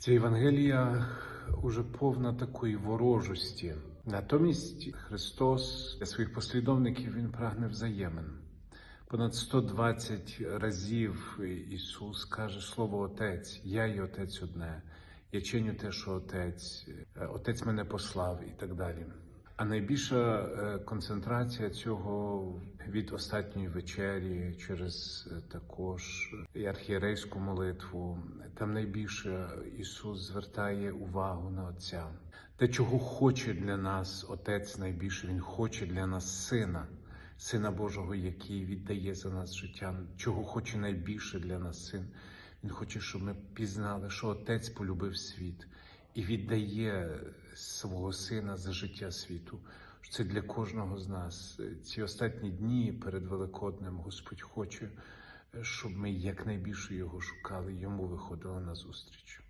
Ця Євангелія уже повна такої ворожості. Натомість Христос для своїх послідовників Він прагне взаємин. Понад 120 разів Ісус каже слово Отець, я і Отець одне, я чиню те, що Отець, Отець мене послав і так далі. А найбільша е, концентрація цього від останньої вечері через е, також і архієрейську молитву. Там найбільше Ісус звертає увагу на Отця. Те, чого хоче для нас Отець найбільше, Він хоче для нас Сина, Сина Божого, який віддає за нас життя. Чого хоче найбільше для нас Син. Він хоче, щоб ми пізнали, що Отець полюбив світ і віддає свого сина за життя світу. Це для кожного з нас. Ці останні дні перед Великоднем Господь хоче, щоб ми якнайбільше його шукали, йому виходили на зустріч.